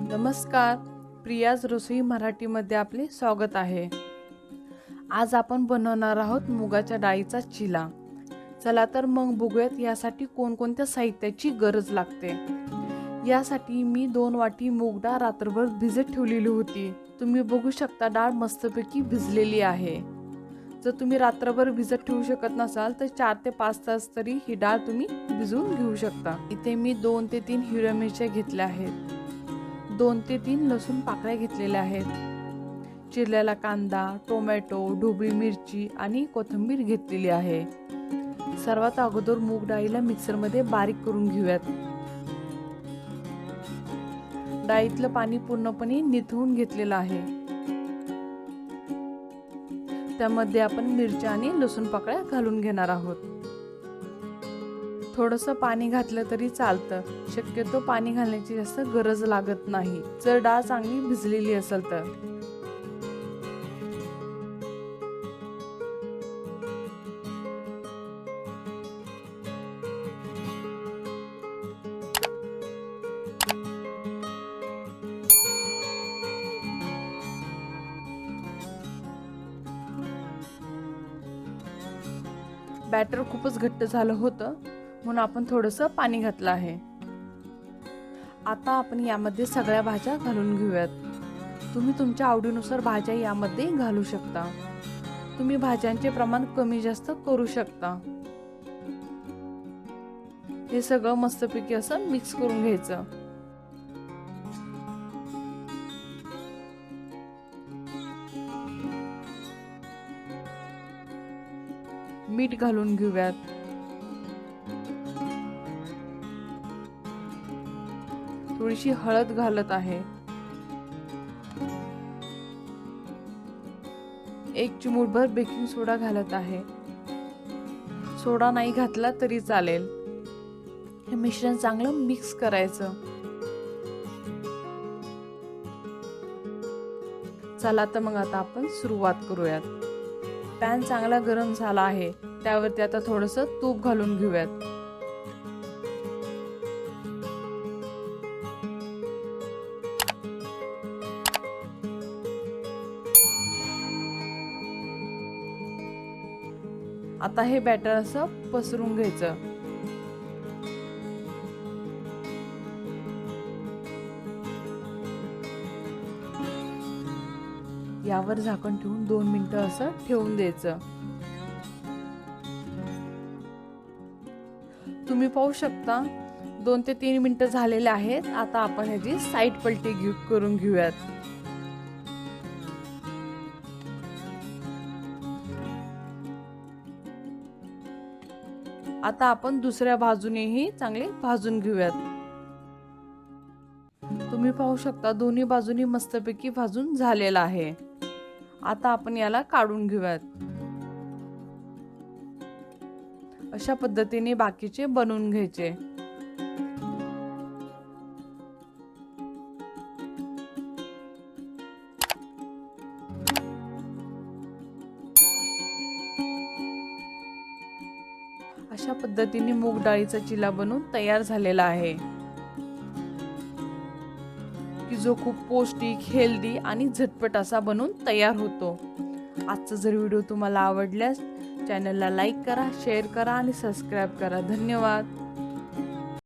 नमस्कार. प्रियाज रसोई मराठीमध्ये आपले स्वागत आहे. आज आपण बनवणार आहोत मुगाच्या डाळीचा चिला. चला तर मग बघूयात यासाठी कोणकोणत्या साहित्याची गरज लागते. यासाठी मी दोन वाटी मूग डाळ रात्रभर भिजत ठेवलेली होती. तुम्ही बघू शकता डाळ मस्तपैकी भिजलेली आहे. जर तुम्ही रात्रभर भिजत ठेवू शकत नसाल तर चार ते पाच तास तरी ही डाळ तुम्ही भिजवून घेऊ शकता. इथे मी दोन ते तीन हिरव्या मिरच्या घेतल्या आहेत. दोन ते तीन लसूण पाकळ्या घेतलेल्या आहेत. चिरलेला कांदा टोमॅटो ढोबळी मिरची आणि कोथिंबीर घेतलेली आहे. सर्वात अगोदर मूग डाळीला मिक्सरमध्ये बारीक करून घेऊयात. डाळीतलं पाणी पूर्णपणे निथवून घेतलेलं आहे. त्यामध्ये आपण मिरच्या आणि लसूण पाकळ्या घालून घेणार आहोत. थोडंसं पाणी घातलं तरी चालतं. शक्यतो पाणी घालण्याची जास्त गरज लागत नाही. जर डाळ चांगली भिजलेली असेल तर. बॅटर खूपच घट्ट झालं होतं. म्हणून आपण थोडंसं पाणी घातलं आहे. आता आपण यामध्ये सगळ्या भाज्या घालून घेऊयात. तुम्ही तुमच्या आवडीनुसार भाज्या यामध्ये घालू शकता. तुम्ही भाज्यांचे प्रमाण कमी जास्त करू शकता. हे सगळं मस्तपैकी असं मिक्स करून घ्यायचं. मीठ घालून घेऊयात. थोडीशी हळद घालत आहे. एक चिमूटभर बेकिंग सोडा घालत आहे. सोडा नाही घातला तरी चालेल. हे मिश्रण चांगलं मिक्स करायचं. चला तर मग आता आपण सुरुवात करूयात. पॅन चांगला गरम झाला आहे. त्यावरती आता थोडस तूप घालून घेऊयात. आता हे बॅटर असं पसरून घ्यायचं. यावर झाकण ठेवून दोन मिनिटं असं ठेवून द्यायचं. तुम्ही पाहू शकता दोन ते तीन मिनिटं झालेले आहेत. आता आपण ह्याची साईड पलटी घेऊ करून घेऊयात. आता आपण दुसऱ्या बाजूनेही चांगले भाजून घेऊयात. तुम्ही पाहू शकता दोन्ही बाजूनी मस्तपैकी भाजून झालेला आहे. आता आपण याला काढून घेऊयात. अशा पद्धतीने बाकीचे बनवून घ्यायचे. अशा पद्धतीने मूग डाळीचा चिला बनवून तयार झालेला आहे. की जो खूप पौष्टिक हेल्दी आणि झटपट असा बनून तयार होतो. आजचा जर व्हिडिओ तुम्हाला आवडल्यास चॅनलला लाईक करा शेअर करा आणि सबस्क्राईब करा. धन्यवाद.